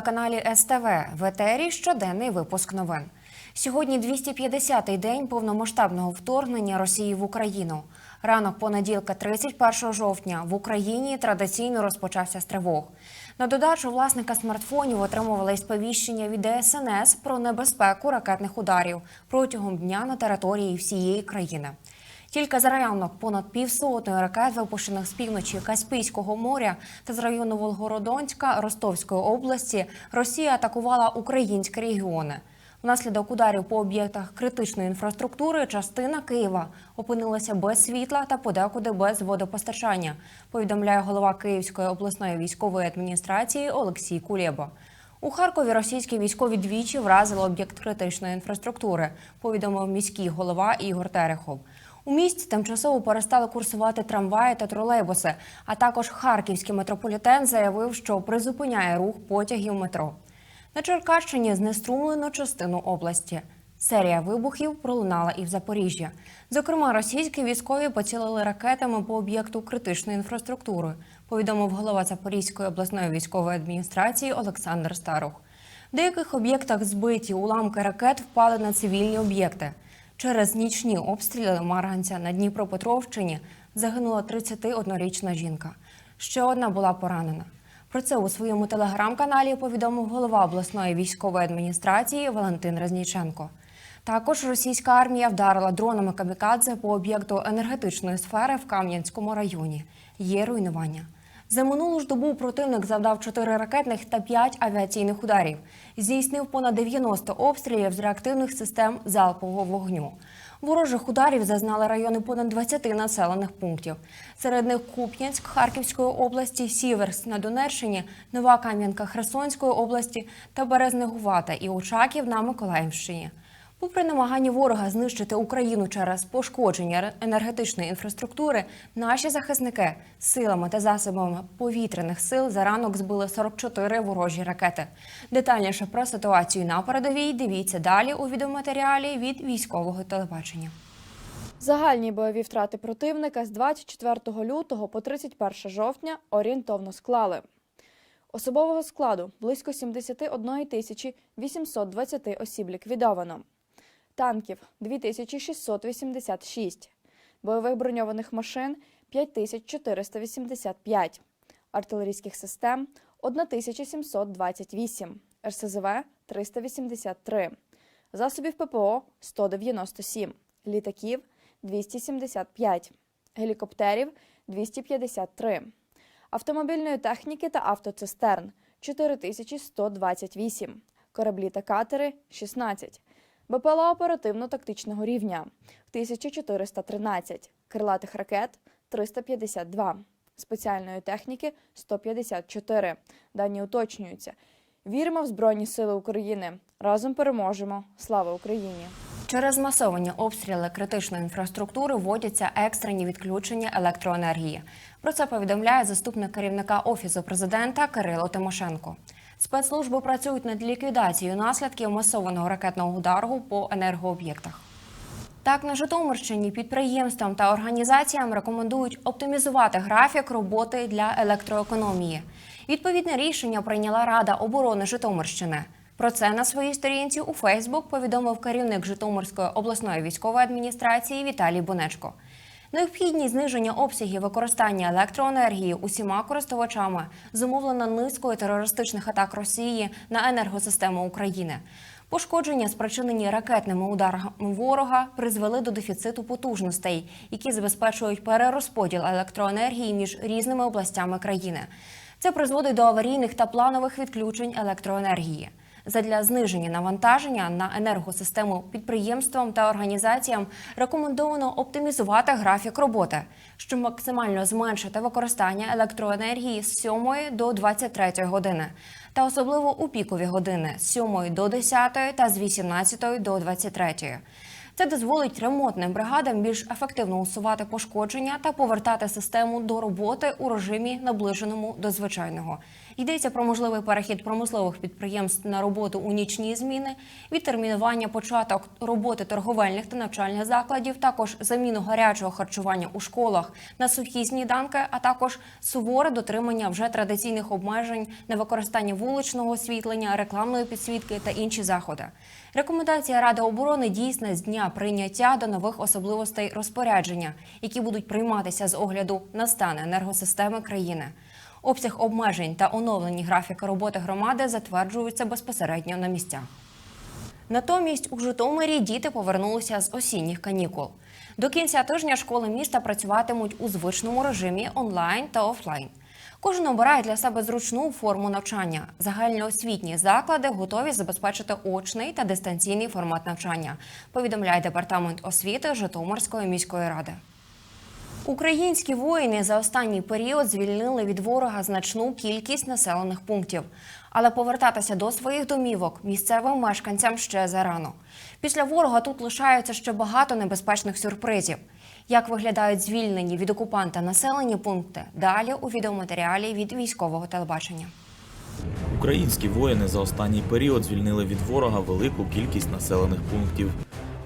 Телеканалі СТВ. В етері щоденний випуск новин. Сьогодні 250-й день повномасштабного вторгнення Росії в Україну. Ранок понеділка, 31 жовтня, в Україні традиційно розпочався з тривог. На додачу власника смартфонів отримували сповіщення від ДСНС про небезпеку ракетних ударів протягом дня на території всієї країни. Тільки за ранок понад півсотної ракет, випущених з півночі Каспійського моря та з району Волгородонська Ростовської області, Росія атакувала українські регіони. Внаслідок ударів по об'єктах критичної інфраструктури частина Києва опинилася без світла та подекуди без водопостачання. Повідомляє голова Київської обласної військової адміністрації Олексій Кулєба. У Харкові російські військові двічі вразили об'єкт критичної інфраструктури. Повідомив міський голова Ігор Терехов. У місті тимчасово перестали курсувати трамваї та тролейбуси. А також харківський метрополітен заявив, що призупиняє рух потягів метро. На Черкащині знеструмлено частину області. Серія вибухів пролунала і в Запоріжжі. Зокрема, російські військові поцілили ракетами по об'єкту критичної інфраструктури, повідомив голова Запорізької обласної військової адміністрації Олександр Старух. В деяких об'єктах збиті уламки ракет впали на цивільні об'єкти. Через нічні обстріли Марганця на Дніпропетровщині загинула 31-річна жінка. Ще одна була поранена. Про це у своєму телеграм-каналі повідомив голова обласної військової адміністрації Валентин Резніченко. Також російська армія вдарила дронами камікадзе по об'єкту енергетичної сфери в Кам'янському районі. Є руйнування. За минулу ж добу противник завдав 4 ракетних та 5 авіаційних ударів. Здійснив понад 90 обстрілів з реактивних систем залпового вогню. Ворожих ударів зазнали райони понад 20 населених пунктів. Серед них Куп'янськ Харківської області, Сіверськ на Донеччині, Нова Кам'янка Херсонської області та Березнегувата і Очаків на Миколаївщині. Попри намагання ворога знищити Україну через пошкодження енергетичної інфраструктури, наші захисники силами та засобами повітряних сил за ранок збили 44 ворожі ракети. Детальніше про ситуацію на передовій дивіться далі у відеоматеріалі від військового телебачення. Загальні бойові втрати противника з 24 лютого по 31 жовтня орієнтовно склали. Особового складу близько 71 тисячі 820 осіб ліквідовано. Танків 2686. Бойових броньованих машин 5485. Артилерійських систем 1728. РСЗВ 383. Засобів ППО 197. Літаків 275. Гелікоптерів 253. Автомобільної техніки та автоцистерн 4128. Кораблі та катери 16. БПЛА оперативно-тактичного рівня 1413, крилатих ракет 352, спеціальної техніки 154. Дані уточнюються. Віримо в Збройні Сили України. Разом переможемо. Слава Україні! Через масовані обстріли критичної інфраструктури вводяться екстрені відключення електроенергії. Про це повідомляє заступник керівника офісу президента Кирило Тимошенко. Спецслужби працюють над ліквідацією наслідків масованого ракетного удару по енергооб'єктах. Так, на Житомирщині підприємствам та організаціям рекомендують оптимізувати графік роботи для електроекономії. Відповідне рішення прийняла Рада оборони Житомирщини. Про це на своїй сторінці у Фейсбук повідомив керівник Житомирської обласної військової адміністрації Віталій Бонечко. Необхідність зниження обсягів використання електроенергії усіма користувачами зумовлена низкою терористичних атак Росії на енергосистему України. Пошкодження, спричинені ракетними ударами ворога, призвели до дефіциту потужностей, які забезпечують перерозподіл електроенергії між різними областями країни. Це призводить до аварійних та планових відключень електроенергії. Задля зниження навантаження на енергосистему підприємствам та організаціям рекомендовано оптимізувати графік роботи, щоб максимально зменшити використання електроенергії з 7 до 23 години, та особливо у пікові години з 7 до 10 та з 18 до 23. Це дозволить ремонтним бригадам більш ефективно усувати пошкодження та повертати систему до роботи у режимі наближеному до звичайного. Йдеться про можливий перехід промислових підприємств на роботу у нічні зміни, відтермінування початок роботи торговельних та навчальних закладів, також заміну гарячого харчування у школах на сухі сніданки, а також суворе дотримання вже традиційних обмежень на використання вуличного освітлення, рекламної підсвітки та інші заходи. Рекомендація Ради оборони дійсна з дня прийняття до нових особливостей розпорядження, які будуть прийматися з огляду на стан енергосистеми країни. Обсяг обмежень та оновлені графіки роботи громади затверджуються безпосередньо на місцях. Натомість у Житомирі діти повернулися з осінніх канікул. До кінця тижня школи міста працюватимуть у звичному режимі онлайн та офлайн. Кожен обирає для себе зручну форму навчання. Загальноосвітні заклади готові забезпечити очний та дистанційний формат навчання. Повідомляє департамент освіти Житомирської міської ради. Українські воїни за останній період звільнили від ворога значну кількість населених пунктів, але повертатися до своїх домівок місцевим мешканцям ще зарано. Після ворога тут лишаються ще багато небезпечних сюрпризів. Як виглядають звільнені від окупанта населені пункти? Далі у відеоматеріалі від військового телебачення. Українські воїни за останній період звільнили від ворога велику кількість населених пунктів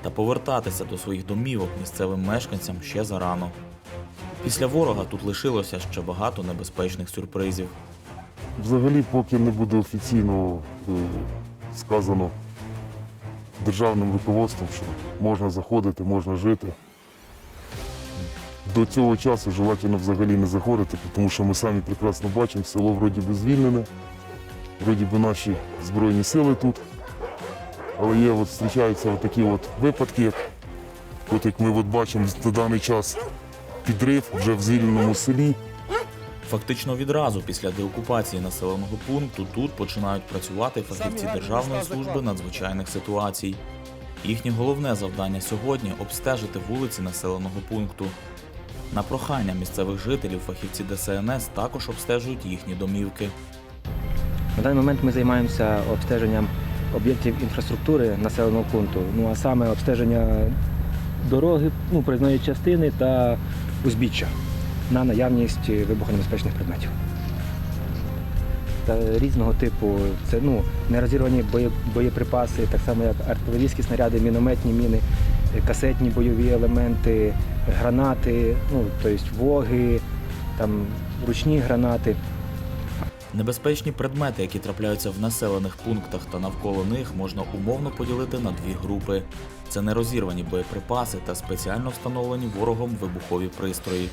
та повертатися до своїх домівок місцевим мешканцям ще зарано. Після ворога тут лишилося ще багато небезпечних сюрпризів. Взагалі, поки не буде офіційно е, сказано державним руководством, що можна заходити, можна жити. До цього часу желательно взагалі не заходити, тому що ми самі прекрасно бачимо, село вроді би звільнене, вроді би наші Збройні сили тут. Але є, от, зустрічаються такі от випадки, от як ми от бачимо на даний час підрив вже в звільненому селі. Фактично відразу після деокупації населеного пункту тут починають працювати фахівці Державної служби надзвичайних ситуацій. Їхнє головне завдання сьогодні обстежити вулиці населеного пункту. На прохання місцевих жителів фахівці ДСНС також обстежують їхні домівки. На даний момент ми займаємося обстеженням об'єктів інфраструктури населеного пункту, ну а саме обстеження дороги, ну, проїзної частини та узбіччя на наявність вибухонебезпечних предметів. Та різного типу це ну, нерозірвані боєприпаси, так само як артилерійські снаряди, мінометні міни, касетні бойові елементи, гранати, ну, тобто воги, там, ручні гранати. Небезпечні предмети, які трапляються в населених пунктах та навколо них, можна умовно поділити на дві групи: це нерозірвані боєприпаси та спеціально встановлені ворогом вибухові пристрої.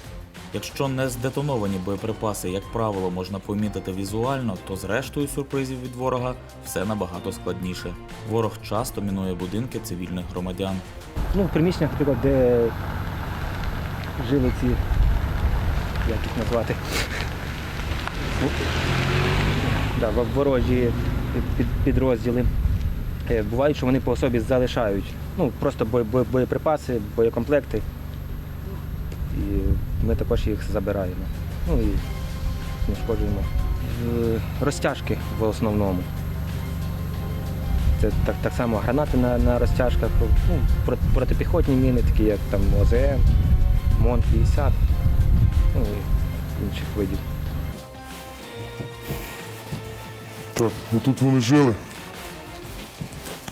Якщо не здетоновані боєприпаси, як правило, можна помітити візуально, то з рештою сюрпризів від ворога все набагато складніше. Ворог часто мінує будинки цивільних громадян. Ну, в приміщеннях, наприклад, де жили ці, як їх назвати, да, ворожі під- підрозділи. Е, Бувають, що вони по особі залишають. Ну, просто бо- бо- боєприпаси, боєкомплекти. І ми також їх забираємо. Ну і знешкоджуємо. Е, Розтяжки в основному. Це так, так само гранати на, на розтяжках, ну, протипіхотні міни, такі як там ОЗМ, МОН-50, ну і інших видів. Так, ну тут вони жили.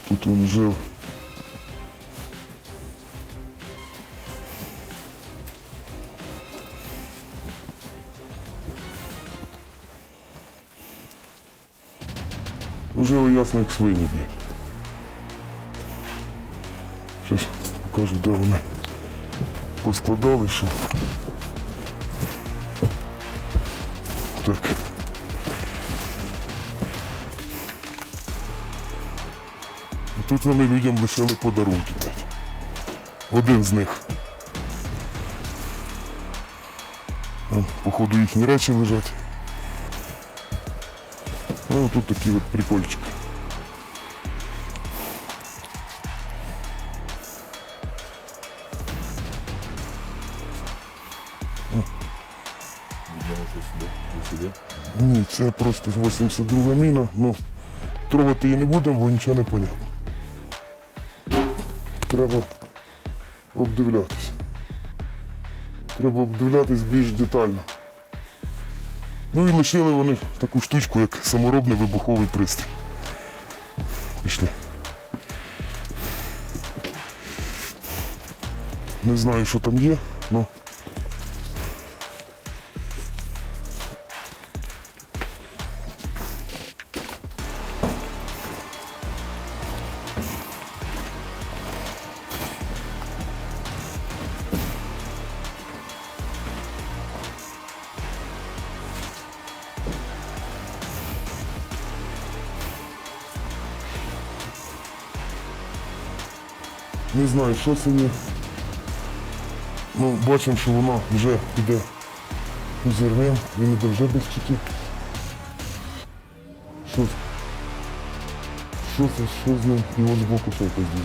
Тут жили. Ну, Жили ясно, як свині. блін. Покажу, де вони поскладали, що. Тут вони людям лишили подарунки. Один з них. Походу їхні речі лежать. Ну, тут такий от прикольчик. Ні, це просто 82 міна. Ну, трогати її не будемо, бо нічого не понятно. Треба обдивлятися. Треба обдивлятись більш детально. Ну і лишили вони таку штучку, як саморобний вибуховий пристрій. Пішли. Не знаю, що там є, але не знаю, що це є. Ну, бачимо, що воно вже йде зернем, він іде вже без чеків. Що, це? що з ним? І от збоку що якось дуже.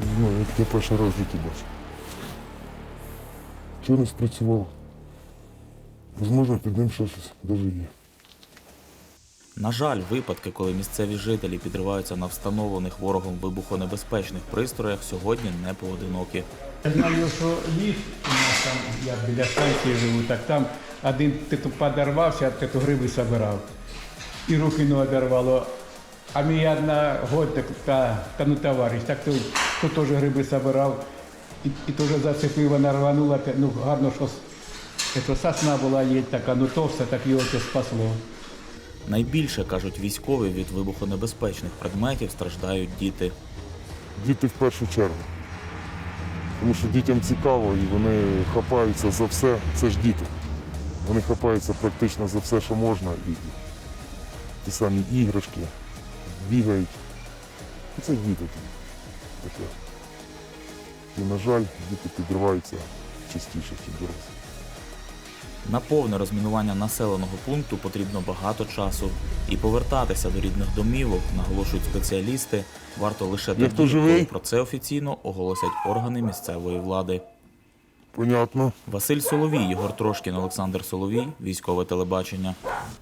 Не знаю, як я перший раз в житті бачу. Чого не спрацювало? Можливо, під ним щось даже є. На жаль, випадки, коли місцеві жителі підриваються на встановлених ворогом вибухонебезпечних пристроях, сьогодні не поодинокі. Я знаю, що ліс у нас там, я біля станції живу, так там один титу подорвався, титу гриби собирав. І руки не одорвало. А мій одна год та, та ну товариш, так той, хто теж гриби собирав, і, і теж зацепив, вона рванула, ну гарно, що сосна була є така, ну товста, так його це спасло. Найбільше кажуть військові від вибухонебезпечних предметів страждають діти. Діти в першу чергу. Тому що дітям цікаво і вони хапаються за все. Це ж діти. Вони хапаються практично за все, що можна. І ті самі іграшки, бігають. І це діти. Таке. І, на жаль, діти підриваються частіше, ніж дорослі. На повне розмінування населеного пункту потрібно багато часу. І повертатися до рідних домівок, наголошують спеціалісти, варто лише тоді, коли про це офіційно оголосять органи місцевої влади. Понятно. Василь Соловій, Єгор Трошкін, Олександр Соловій, військове телебачення.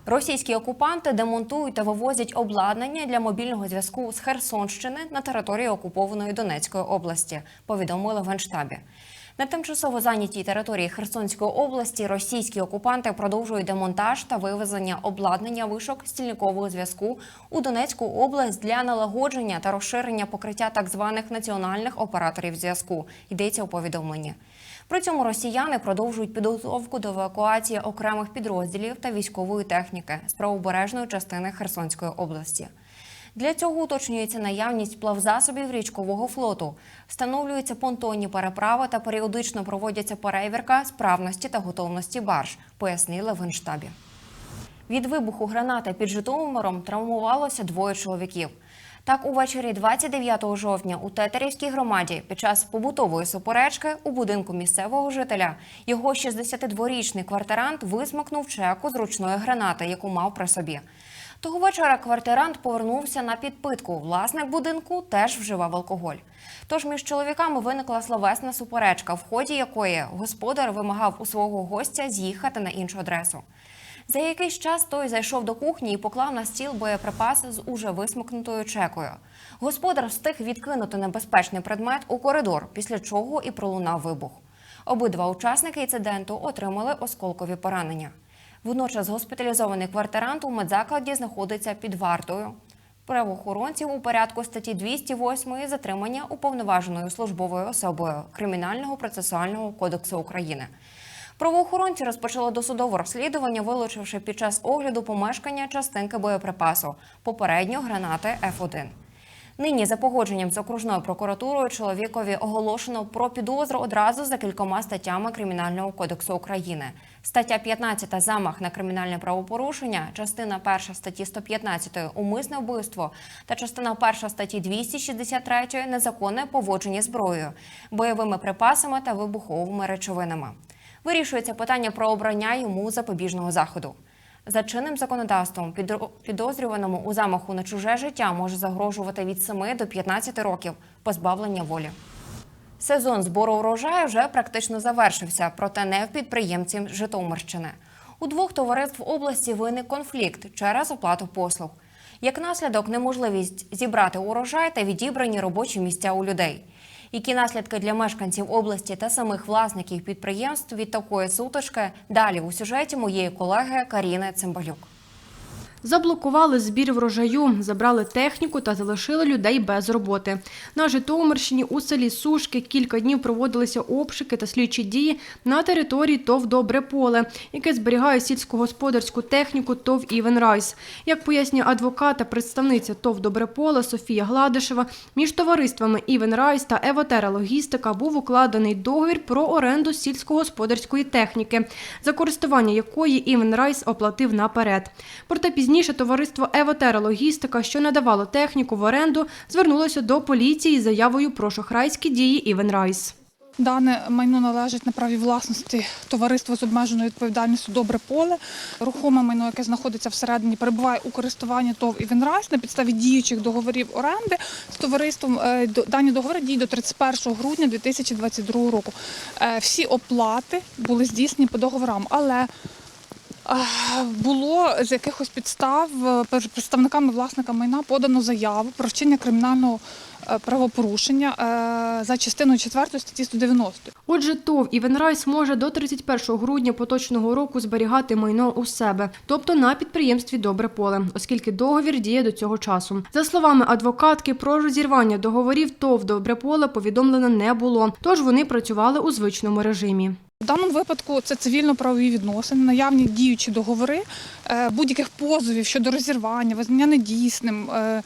Російські окупанти демонтують та вивозять обладнання для мобільного зв'язку з Херсонщини на територію окупованої Донецької області. Повідомили в Генштабі. На тимчасово зайнятій території Херсонської області російські окупанти продовжують демонтаж та вивезення обладнання вишок стільникового зв'язку у Донецьку область для налагодження та розширення покриття так званих національних операторів зв'язку. Йдеться у повідомленні. При цьому росіяни продовжують підготовку до евакуації окремих підрозділів та військової техніки з правобережної частини Херсонської області. Для цього уточнюється наявність плавзасобів річкового флоту, встановлюються понтонні переправи та періодично проводяться перевірка справності та готовності барж, пояснили в Генштабі. Від вибуху гранати під Житомиром травмувалося двоє чоловіків. Так, увечері 29 жовтня у Тетерівській громаді під час побутової суперечки у будинку місцевого жителя його 62-річний квартирант висмикнув чеку з ручної гранати, яку мав при собі. Того вечора квартирант повернувся на підпитку. Власник будинку теж вживав алкоголь. Тож між чоловіками виникла словесна суперечка, в ході якої господар вимагав у свого гостя з'їхати на іншу адресу. За якийсь час той зайшов до кухні і поклав на стіл боєприпаси з уже висмикнутою чекою. Господар встиг відкинути небезпечний предмет у коридор, після чого і пролунав вибух. Обидва учасники інциденту отримали осколкові поранення. Водночас госпіталізований квартирант у медзакладі знаходиться під вартою. Правоохоронців у порядку статті 208 затримання уповноваженою службовою особою Кримінального процесуального кодексу України. Правоохоронці розпочали досудове розслідування, вилучивши під час огляду помешкання частинки боєприпасу, попередньо гранати Ф1. Нині за погодженням з окружною прокуратурою чоловікові оголошено про підозру одразу за кількома статтями Кримінального кодексу України. Стаття 15 – замах на кримінальне правопорушення, частина 1 статті 115 – умисне вбивство та частина 1 статті 263 – незаконне поводження зброєю, бойовими припасами та вибуховими речовинами. Вирішується питання про обрання йому запобіжного заходу. За чинним законодавством підозрюваному у замаху на чуже життя може загрожувати від 7 до 15 років позбавлення волі. Сезон збору урожаю вже практично завершився, проте не в підприємців Житомирщини. У двох товариств області виник конфлікт через оплату послуг. Як наслідок, неможливість зібрати урожай та відібрані робочі місця у людей. Які наслідки для мешканців області та самих власників підприємств від такої сутички? Далі у сюжеті моєї колеги Каріни Цимбалюк. Заблокували збір врожаю, забрали техніку та залишили людей без роботи. На Житомирщині у селі Сушки кілька днів проводилися обшуки та слідчі дії на території ТОВ Добре поле, яке зберігає сільськогосподарську техніку ТОВ Івен Райс. Як пояснює адвокат та представниця ТОВ Добре поле Софія Гладишева, між товариствами Івен Райс та Евотера Логістика був укладений договір про оренду сільськогосподарської техніки, за користування якої Івен Райс оплатив наперед. Проте пізніше товариство Евотера Логістика, що надавало техніку в оренду, звернулося до поліції з заявою про шахрайські дії Івен Райс. Дане майно належить на праві власності товариства з обмеженою відповідальністю Добре поле. Рухоме майно, яке знаходиться всередині, перебуває у користуванні ТОВ «Івенрайс» на підставі діючих договорів оренди з товариством. Е, Дані договори діють до 31 грудня 2022 року. Е, Всі оплати були здійснені по договорам, але було з якихось підстав е, представниками власника майна подано заяву про вчинення кримінального е, правопорушення е, за частиною 4 статті 190. Отже, ТОВ Івен Райс може до 31 грудня поточного року зберігати майно у себе, тобто на підприємстві Добре поле, оскільки договір діє до цього часу. За словами адвокатки, про розірвання договорів ТОВ Добре поле повідомлено не було, тож вони працювали у звичному режимі. В даному випадку це цивільно-правові відносини, наявні діючі договори, е, будь-яких позовів щодо розірвання, визнання недійсним. е,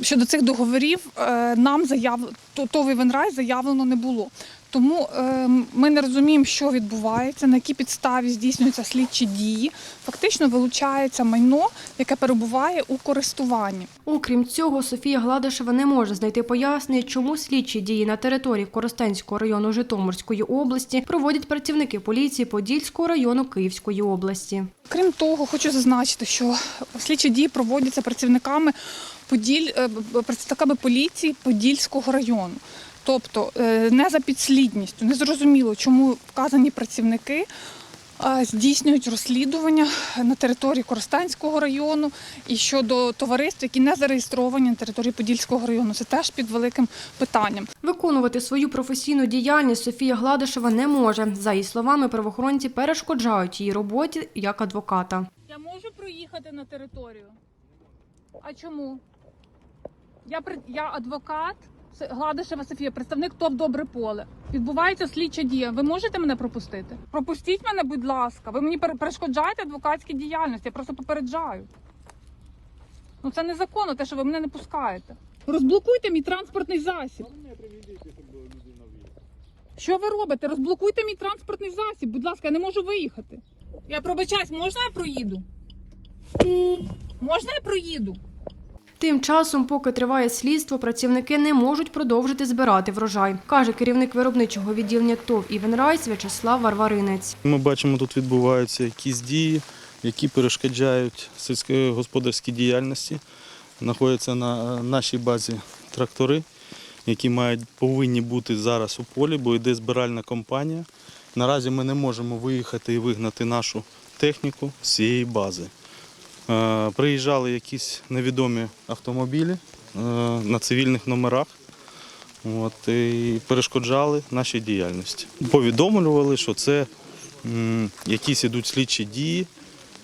Щодо цих договорів е, нам заяв то- ТОВ «Івенрай» заявлено не було. Тому е, ми не розуміємо, що відбувається, на якій підставі здійснюються слідчі дії. Фактично вилучається майно, яке перебуває у користуванні. Окрім цього, Софія Гладишева не може знайти пояснення, чому слідчі дії на території Коростенського району Житомирської області проводять працівники поліції Подільського району Київської області. Крім того, хочу зазначити, що слідчі дії проводяться працівниками Поділь, е, представниками поліції Подільського району. Тобто е, не за підслідністю, не зрозуміло, чому вказані працівники здійснюють розслідування на території Коростенського району і щодо товариств, які не зареєстровані на території Подільського району. Це теж під великим питанням. Виконувати свою професійну діяльність Софія Гладишева не може. За її словами, правоохоронці перешкоджають її роботі як адвоката. Я можу проїхати на територію. А чому? Я, при- я адвокат Гладишева Софія, представник ТОВ Добре поле. Відбувається слідча дія. Ви можете мене пропустити? Пропустіть мене, будь ласка. Ви мені перешкоджаєте адвокатській діяльності. Я просто попереджаю. Ну це незаконно, те, що ви мене не пускаєте. Розблокуйте мій транспортний засіб. Що ви робите? Розблокуйте мій транспортний засіб. Будь ласка, я не можу виїхати. Я пробачаюсь, можна я проїду? Можна я проїду? Тим часом, поки триває слідство, працівники не можуть продовжити збирати врожай, каже керівник виробничого відділення ТОВ «Івенрайс» В'ячеслав Варваринець. Ми бачимо, тут відбуваються якісь дії, які перешкоджають сільськогосподарській діяльності. Знаходяться на нашій базі трактори, які мають, повинні бути зараз у полі, бо йде збиральна кампанія. Наразі ми не можемо виїхати і вигнати нашу техніку з цієї бази. Е, Приїжджали якісь невідомі автомобілі е, на цивільних номерах. От, і перешкоджали нашій діяльності. Повідомлювали, що це якісь ідуть слідчі дії.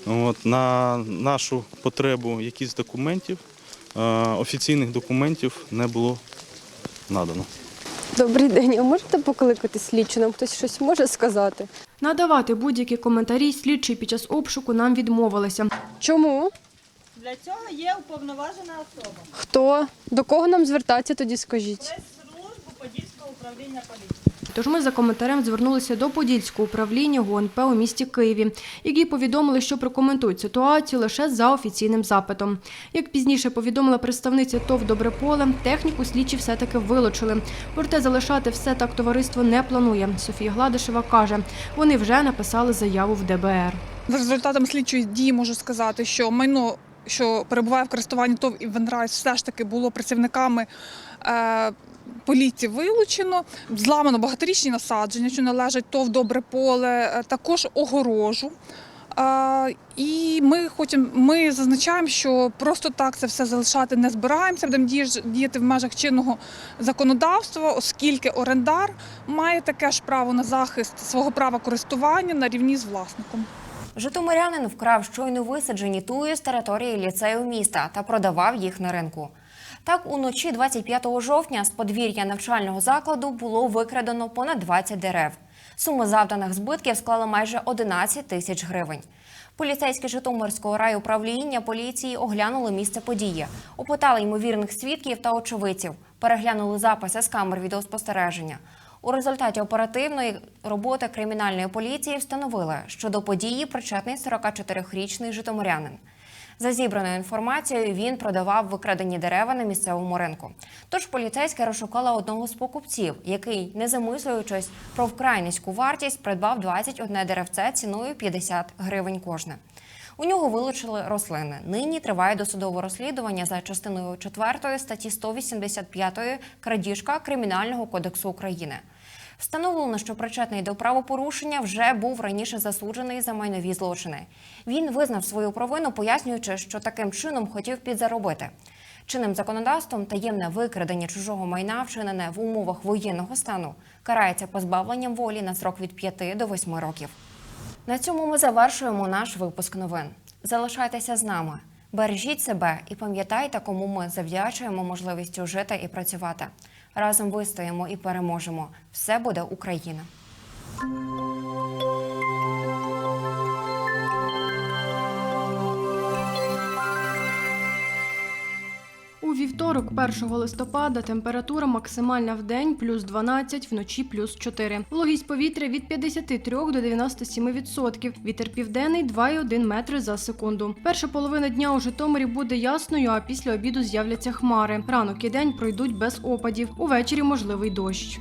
От, на нашу потребу якісь документів, е, офіційних документів не було надано. Добрий день, а можете покликати слідчу? Нам хтось щось може сказати? Надавати будь-які коментарі слідчі під час обшуку нам відмовилися. Чому? Для цього є уповноважена особа. Хто? До кого нам звертатися тоді скажіть? Прес-службу Подільського управління поліції. Тож ми за коментарем звернулися до Подільського управління ГУНП у місті Києві, які повідомили, що прокоментують ситуацію лише за офіційним запитом. Як пізніше повідомила представниця ТОВ «Добреполе», техніку слідчі все-таки вилучили. Проте залишати все так товариство не планує. Софія Гладишева каже, вони вже написали заяву в ДБР. За результатом слідчої дії можу сказати, що майно, що перебуває в користуванні ТОВ і Венрайс, все ж таки було працівниками е, поліції вилучено. Зламано багаторічні насадження, що належать ТОВ Добре поле, е, також огорожу. А, І ми хочемо, ми зазначаємо, що просто так це все залишати не збираємося. Будемо діяти в межах чинного законодавства, оскільки орендар має таке ж право на захист свого права користування на рівні з власником. Житомирянин вкрав щойно висаджені туї з території ліцею міста та продавав їх на ринку. Так, уночі 25 жовтня з подвір'я навчального закладу було викрадено понад 20 дерев. Сума завданих збитків склала майже 11 тисяч гривень. Поліцейські Житомирського райуправління поліції оглянули місце події, опитали ймовірних свідків та очевидців, переглянули записи з камер відеоспостереження. У результаті оперативної роботи кримінальної поліції встановили, що до події причетний 44-річний житомирянин. За зібраною інформацією, він продавав викрадені дерева на місцевому ринку. Тож поліцейська розшукала одного з покупців, який, не замислюючись про вкрай низьку вартість, придбав 21 деревце ціною 50 гривень кожне. У нього вилучили рослини. Нині триває досудове розслідування за частиною 4 статті 185 крадіжка Кримінального кодексу України. Встановлено, що причетний до правопорушення вже був раніше засуджений за майнові злочини. Він визнав свою провину, пояснюючи, що таким чином хотів підзаробити. Чинним законодавством таємне викрадення чужого майна, вчинене в умовах воєнного стану, карається позбавленням волі на срок від 5 до 8 років. На цьому ми завершуємо наш випуск новин. Залишайтеся з нами, бережіть себе і пам'ятайте, кому ми завдячуємо можливістю жити і працювати. Разом вистоїмо і переможемо. Все буде Україна! У вівторок, 1 листопада, температура максимальна в день плюс 12, вночі плюс 4. Вологість повітря від 53 до 97%. Вітер південний 2,1 метри за секунду. Перша половина дня у Житомирі буде ясною, а після обіду з'являться хмари. Ранок і день пройдуть без опадів. Увечері можливий дощ.